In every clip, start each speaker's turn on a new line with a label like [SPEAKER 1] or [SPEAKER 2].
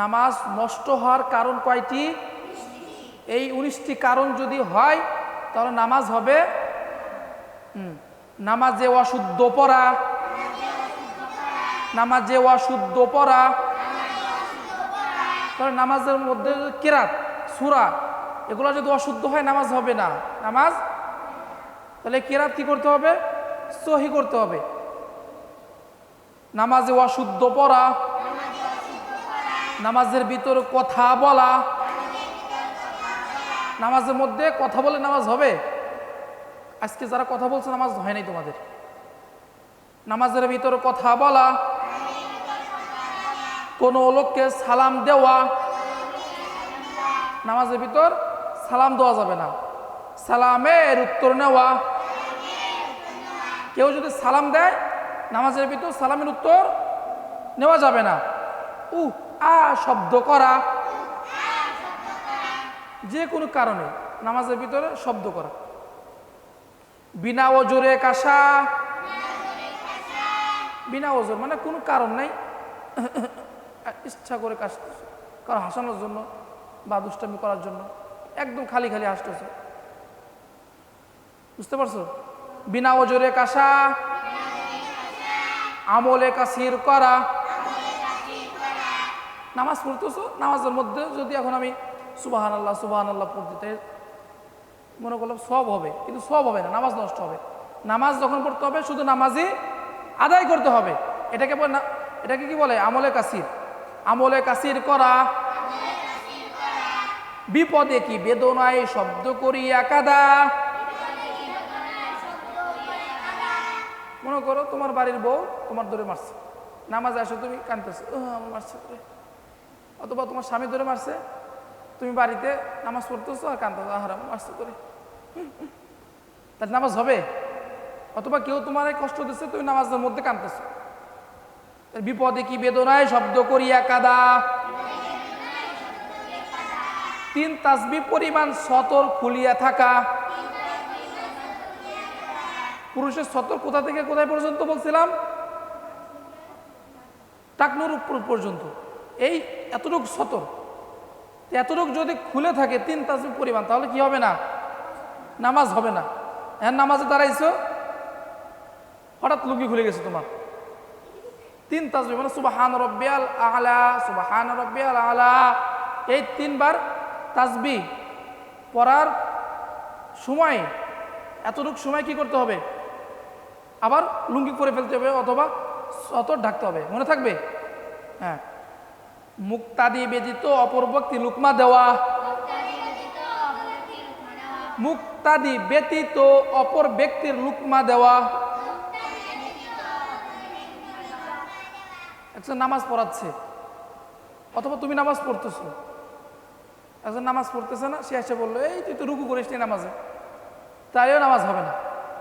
[SPEAKER 1] নামাজ নষ্ট হওয়ার কারণ কয়টি? এই উনিশটি কারণ যদি হয়, তাহলে নামাজ হবে নামাজে অশুদ্ধ পড়া, নামাজে অশুদ্ধ পড়া, তাহলে নামাজের মধ্যে কেরাত, সুরা, এগুলো যদি অশুদ্ধ হয়, নামাজ হবে না। নামাজ? তাহলে কেরাত কি করতে হবে? সহি করতে হবে। নামাজে অশুদ্ধ পড়া নামাজের ভিতর কথা বলা। নামাজের মধ্যে কথা বলে নামাজ হবে? আজকে যারা কথা বলছে, নামাজ হয় নাই তোমাদের। নামাজের ভিতর কথা বলা। কোনো লোককে সালাম দেওয়া। নামাজের ভিতর সালাম দেওয়া যাবে না। সালামের উত্তর নেওয়া। কেউ যদি সালাম দেয়, নামাজের ভিতর সালামের উত্তর নেওয়া যাবে না। উ আ শব্দ করা। যে কোনো কারণে নামাজের ভিতরে শব্দ করা। বিনা ওজোরে কাশা বিনা ওজোর মানে কোনো কারণ নাই। ইচ্ছা করে কাশতেছে কারণ হাসানোর জন্য বা দুষ্টামি করার জন্য একদম খালি খালি হাসতেছে। বুঝতে পারছ? বিনা ওজোরে কাশা আমলে কাসির করা। নামাজ পড়তেছো নামাজের মধ্যে যদি এখন আমি সুবাহান আল্লাহ সুবাহান আল্লাহ পড়তে চাই, মনে করলাম সব হবে কিন্তু সব হবে না নামাজ নষ্ট হবে। নামাজ যখন পড়তে হবে শুধু নামাজই আদায় করতে হবে। এটাকে এটাকে কি বলে? আমলে কাসির। আমলে কাসির করা। বিপদে কি বেদনায় শব্দ করি একাদা মনে করো তোমার বাড়ির বউ তোমার ধরে মারছে। নামাজ আসো তুমি কানতেছো "উহ, আমার মারছে অথবা তোমার স্বামী ধরে মারছে, তুমি বাড়িতে নামাজ পড়তেছো আর কানতেছো আহার আমার মারছে ধরে তার নামাজ হবে? অথবা কেউ তোমার কষ্ট দিচ্ছে, তুমি নামাজের মধ্যে কানতেছো তার বিপদে কি বেদনায়? শব্দ করিয়া কাদা। তিন তাসবি পরিমাণ সতর খুলিয়া থাকা। পুরুষের সতর কোথা থেকে, কোথায় পর্যন্ত বলছিলাম? টাকনুর উপর পর্যন্ত। এই এতটুকু সতর এতটুকু যদি খুলে থাকে তিন তাসবি পরিমাণ, তাহলে কি হবে না? নামাজ হবে না। হ্যাঁ নামাজে দাঁড়াইছো? হঠাৎ লুঙ্গি খুলে গেছে তোমার। তিন তাসবি মানে সুবাহান রব্বিয়াল আলা, সুবাহান রব্বিয়াল আলা। এই তিনবার তাসবি পড়ার সময়, এতটুকু সময় কি করতে হবে? আবার লুঙ্গি পরে ফেলতে হবে অথবা সতর ঢাকতে হবে। মনে থাকবে? হ্যাঁ। মুক্তাদি ব্যতীত অপর ব্যক্তি লুকমা দেওয়া। মুক্তাদি ব্যতীত অপর ব্যক্তির লুকমা দেওয়া। একজন নামাজ পড়াচ্ছে, অথবা তুমি নামাজ পড়তেছো। একজন নামাজ পড়তেছে না, সে এসে বলল, এই তুই তো রুকু করিস নি নামাজে। তাইও নামাজ হবে না।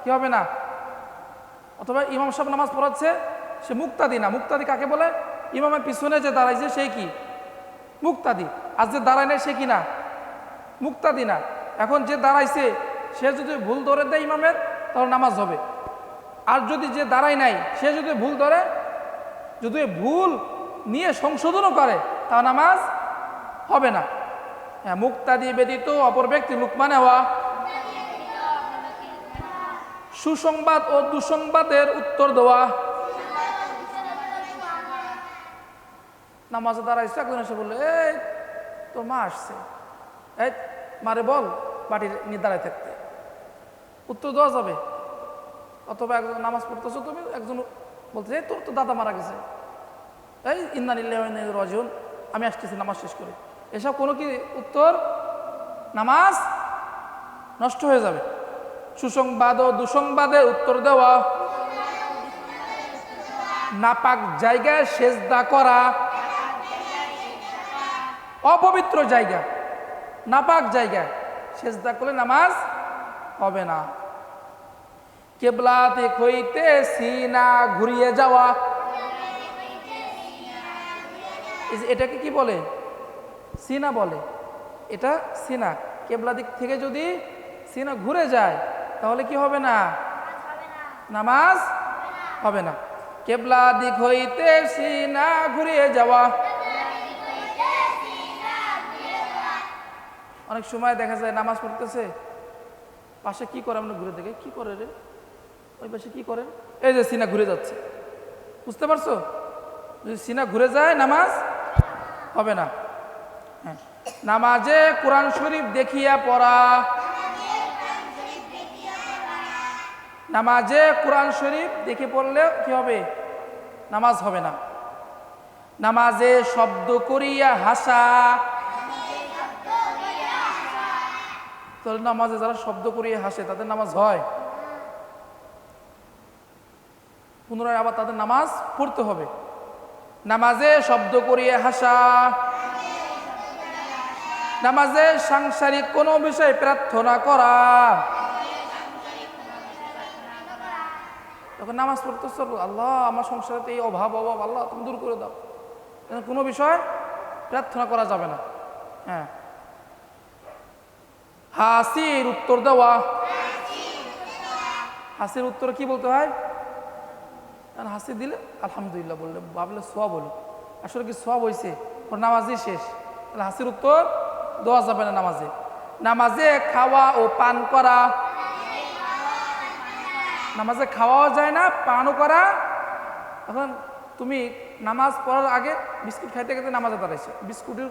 [SPEAKER 1] কি হবে না? অথবা ইমাম সাহেব নামাজ পড়াচ্ছে, সে মুক্তাদি না। মুক্তাদি কাকে বলে? ইমামের পিছনে যে দাঁড়াইছে সে কি? মুক্তাদি। আর যে দাঁড়ায় নাই সে কি না? মুক্তাদি না। এখন যে দাঁড়াইছে, সে যদি ভুল ধরে দেয় ইমামের, তাহলে নামাজ হবে। আর যদি যে দাঁড়ায় নাই, সে যদি ভুল ধরে, যদি ভুল নিয়ে সংশোধনও করে, তা নামাজ হবে না। হ্যাঁ মুক্তাদি ব্যতীত অপর ব্যক্তি লুকমা নেওয়া সুসংবাদ ও দুঃসংবাদের উত্তর দেওয়া। নামাজে দাঁড়াইছে একজন এসে বলল, এই, তোর মা আসছে। এই, মারে বল বাটির নিয়ে দাঁড়ায় থাকতে। উত্তর দেওয়া যাবে। অথবা একজন নামাজ পড়তেছো, তুমি একজন বলতে এই, তোর তো দাদা মারা গেছে। এই ইন্দানিল্লাহ রজন আমি আসতেছি, নামাজ শেষ করে। এসব কোনো কি উত্তর? নামাজ নষ্ট হয়ে যাবে। সুসংবাদ ও দুসংবাদের উত্তর দেওয়া। নাপাক জায়গায় সেজদা করা। অপবিত্র জায়গা, নাপাক জায়গায় সেজদা করলে নামাজ হবে না। কেবলাতে হইতে সিনা ঘুরিয়ে যাওয়া। এটাকে কি বলে? সিনা বলে। এটা সিনা। কেবলা দিক থেকে যদি সিনা ঘুরে যায়, তাহলে কি হবে না? নামাজ হবে না। কেবলা দিক হইতে সিনা ঘুরিয়ে যাওয়া। অনেক সময় দেখা যায় নামাজ পড়তেছে, পাশে কি করে আমরা ঘুরে দেখে? কি করে রে? ওই পাশে কি করেন এই যে সিনা ঘুরে যাচ্ছে। বুঝতে পারছ? যদি সিনা ঘুরে যায়, নামাজ হবে না। হ্যাঁ। নামাজে কোরআন শরীফ দেখিয়া পড়া। নামাজে কোরআন শরীফ দেখে পড়লে কি হবে? নামাজ হবে না। নামাজে শব্দ করিয়া হাসা। তাহলে নামাজে যারা শব্দ করিয়ে হাসে, তাদের নামাজ হয়। পুনরায় আবার তাদের নামাজ পড়তে হবে। নামাজে শব্দ করিয়ে হাসা। নামাজে সাংসারিক কোনো বিষয়ে প্রার্থনা করা। তখন নামাজ পড়তে আল্লাহ, আমার সংসারে এই অভাব অভাব, আল্লাহ, তুমি দূর করে দাও। কোনো বিষয় প্রার্থনা করা যাবে না। হ্যাঁ। হাসির উত্তর দেওয়া হাসির উত্তর কি বলতে হয়? হাসি দিলে আলহামদুলিল্লাহ বললে, ভাবলে সব হলো। আসলে কি সব হয়েছে ওর নামাজই শেষ। তাহলে হাসির উত্তর, দেওয়া যাবে না নামাজে। নামাজে খাওয়া ও পান করা। নামাজে খাওয়াও যায় না, পানও করা। এখন তুমি নামাজ পড়ার আগে বিস্কুট খাইতে খাইতে নামাজে দাঁড়াইছো। বিস্কুটের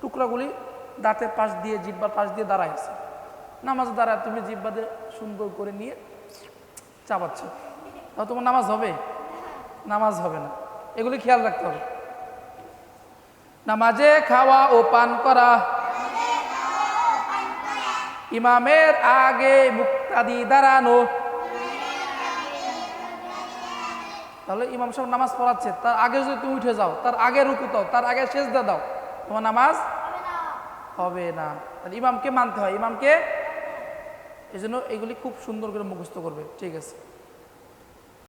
[SPEAKER 1] টুকরাগুলি দাঁতের পাশ দিয়ে, জিব্বার পাশ দিয়ে দাঁড়াই আছে। নামাজে দাঁড়ায়, তুমি জিব্বা দিয়ে সুন্দর করে নিয়ে চাপাচ্ছ। তাহলে তোমার নামাজ হবে? নামাজ হবে না। এগুলি খেয়াল রাখতে হবে। নামাজে খাওয়া ও পান করা। ইমামের আগে মুক্তাদি দাঁড়ানো। তাহলে ইমাম সাহেব নামাজ পড়াচ্ছে, তার আগে যদি তুমি উঠে যাও, তার আগে রুকু দাও, তার আগে শেষ দাও, তোমার নামাজ হবে না। তাহলে ইমামকে মানতে হয়। ইমামকে এই জন্য এগুলি খুব সুন্দর করে মুখস্থ করবে। ঠিক আছে।